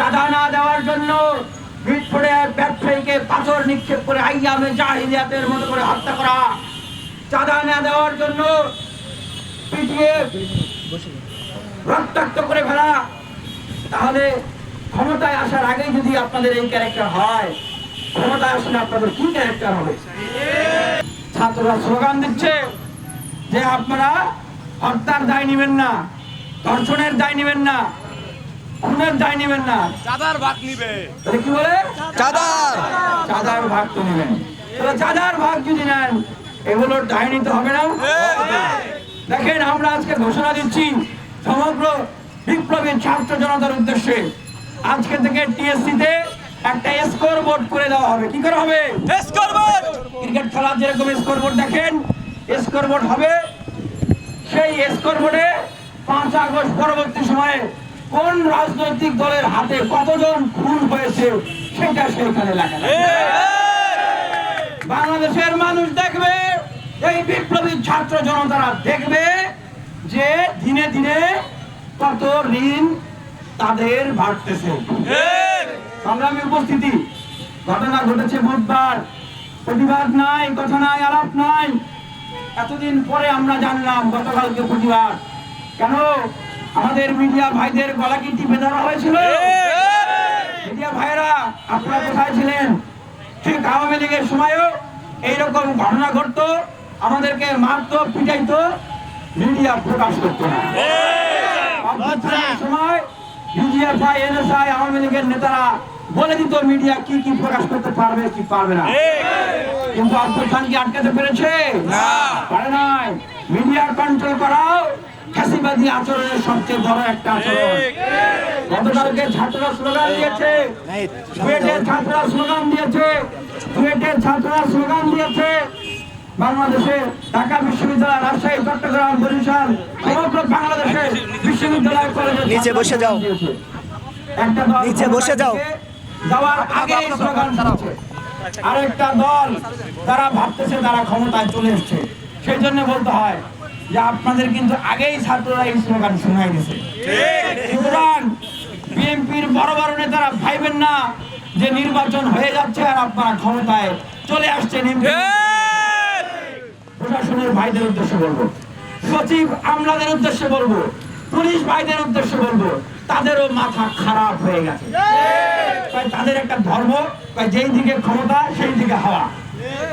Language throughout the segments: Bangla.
চাঁদা না দেওয়ার জন্য মিটফোড়ে ব্যবসায়ীকে পাথর নিক্ষেপ করে আইয়ামে জাহিলিয়াতের মতো করে হত্যা করা। চাঁদা না দেওয়ার জন্য পিটিয়ে রক্তাক্ত করে ফেলা। তাহলে ক্ষমতায় আসার আগেই যদি আপনাদের এই ক্যারেক্টার হয়, ক্ষমতায় আসলে আপনাদের কি ক্যারেক্টার হবে? ছাত্ররা স্লোগান দিচ্ছে যে আপনারা হত্যার দায় নেবেন না, ধর্ষণের দায় নেবেন না। খুনের দায় নেবেন না। চাঁদার ভাগ নিবে। কি বলে? চাঁদার। চাঁদার ভাগ তো নেবেন। চাঁদার ভাগ যদি নেন এগুলোর দায় নিতে হবে না। দেখেন আমরা আজকে ঘোষণা দিচ্ছি সমগ্র বিপ্লবী ছাত্র জনতার উদ্দেশ্যে। আজকে থেকে টিএসসি তে একটা স্কোর বোর্ড করে দেওয়া হবে। কি করে হবে? এসকর্বট ক্রিকেট খেলার যেরকম স্কোর বোর্ড দেখেন স্কোর বোর্ড হবে। সেই স্কোর বোর্ডে পাঁচ আগস্ট পরবর্তী সময়ে কোন রাজনৈতিক দলের হাতে কতজন খুন হয়েছে সেটা সেখানে লেখা বাংলাদেশের মানুষ দেখবে, এই বিপ্লবী ছাত্র জনতারা দেখবে যে দিনে দিনে কত ঋণ তাদের বাড়তেছে। সংগ্রামী উপস্থিতি, ঘটনা ঘটেছে বুধবার। প্রতিবাদ নাই, কথা নাই, আলাপ নাই। এতদিন পরে আমরা জানলাম গতকালকে প্রতিবাদ। কেন? আমাদের মিডিয়া ভাইদের গলা কি টিপে ধরা হয়েছিল? মিডিয়া ভাইরা আপনারা কোথায় ছিলেন? ঠিক আওয়ামী লীগের সময়ও এইরকম ঘটনা ঘটতো আমাদেরকে মারতো পিটাইতো মিডিয়া প্রকাশ করতো না। সময় বিজিএফআই এনএসআই আওয়ামী লীগের নেতারা বলে দিত মিডিয়া কি কি প্রকাশ করতে পারবে কি পারবে না? কিন্তু অভ্যুত্থান কি আটকাতে পেরেছে? পারে নাই। মিডিয়া কন্ট্রোল করাও ফ্যাসিবাদী আচরণের সবচেয়ে বড় একটা আচরণ। গতকালকে ছাত্ররা স্লোগান দিয়েছে। বুয়েটের ছাত্ররা। স্লোগান দিয়েছে। বুয়েটের ছাত্ররা স্লোগান দিয়েছে। বাংলাদেশে ঢাকা বিশ্ববিদ্যালয় রাজশাহী চট্টগ্রাম বরিশাল সমগ্র বাংলাদেশে বিশ্ববিদ্যালয় কলেজে নিচে বসে যাও। একটা দল নিচে বসে যাও। যাওয়ার আগে স্লোগান দিচ্ছে আরেকটা দল তারা ভাবতেছে তারা ক্ষমতায় চলে এসছে। সেই জন্য বলতে হয় যে আপনাদের কিন্তু আগেই ছাত্ররা এই স্লোগান শোনাই দিয়েছে সুতরাং বিএনপির বড় বড় নেতারা ভাইবেন না যে নির্বাচন হয়ে যাচ্ছে আর আপনারা ক্ষমতায় চলে আসছেন প্রশাসনের ভাইদের উদ্দেশ্যে বলব। সচিব আমলাদের উদ্দেশ্যে বলব। পুলিশ ভাইদের উদ্দেশ্যে বলব। তাদেরও মাথা খারাপ হয়ে গেছে। তাই তাদের একটা ধর্ম, তাই যেই দিকে ক্ষমতা, সেই দিকে হাওয়া।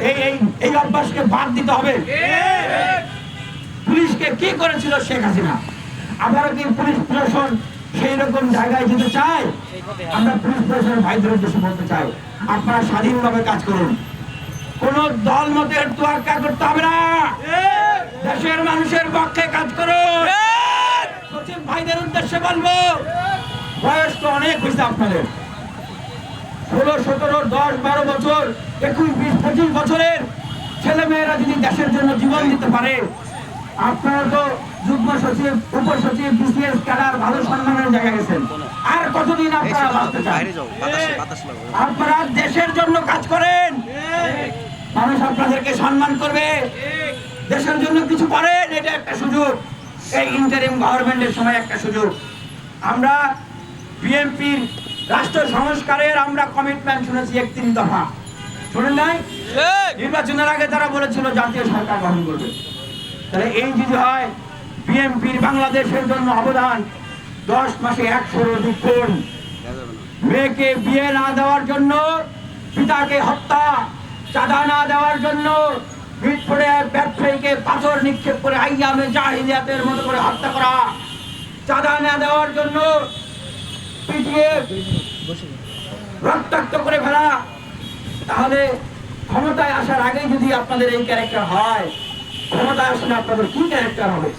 এই এই অভ্যাসকে বাদ দিতে হবে। পুলিশকে কি করেছিল শেখ হাসিনা? আবারও কি পুলিশ প্রশাসন সেই রকম জায়গায় যেতে চায় আমরা পুলিশ প্রশাসনের ভাইদের উদ্দেশ্যে বলতে চাই, আপনারা স্বাধীনভাবে কাজ করুন। কোন দল মতের তোয়াক্কা করতে হবে না। দেশের মানুষের পক্ষে কাজ করুন। সচিব ভাইদের উদ্দেশ্যে বলব, বয়স তো অনেক হয়েছে আপনাদের। ষোলো, সতেরো, দশ, বারো বছর, একুশ, বিশ, পঁচিশ বছরের ছেলে মেয়েরা যদি দেশের জন্য জীবন দিতে পারে আপনারা তো যুগ্ম সচিব উপসচিব বিসিএস ক্যাডার ভালো সম্মানের জায়গায় গেছেন। আর কতদিন আপনারা বাঁচতে চান? আপনারা দেশের জন্য কাজ করেন। মানুষ আপনাদেরকে সম্মান করবে। দেশের জন্য কিছু করেন এটা একটা সুযোগ। এই ইন্টারিম গভর্নমেন্টের সময় একটা সুযোগ। আমরা বিএনপির রাষ্ট্র সংস্কারের আমরা কমিটমেন্ট শুনেছি একত্রিশ দফা। শুনেন নাই? নির্বাচনের আগে তারা বলেছিল জাতীয় সরকার গঠন করবে। তাহলে এই যদি হয়, বিএনপির বাংলাদেশের জন্য অবদান দশ মাসে একশো অধিক মেয়েকে বিয়ে না দেওয়ার জন্য, পিতাকে হত্যা, চাঁদা না দেওয়ার জন্য মিটফোড়ে ব্যবসায়ীকে পাথর নিক্ষেপ করে আইয়ামে জাহিলিয়াতের মতো করে হত্যা করা। চাঁদা না দেওয়ার জন্য পিটিয়ে রক্তাক্ত করে ফেলা। তাহলে ক্ষমতায় আসার আগেই যদি আপনাদের এই ক্যারেক্টার হয় ক্ষমতায় আসলে আপনাদের কি ক্যারেক্টার হবে?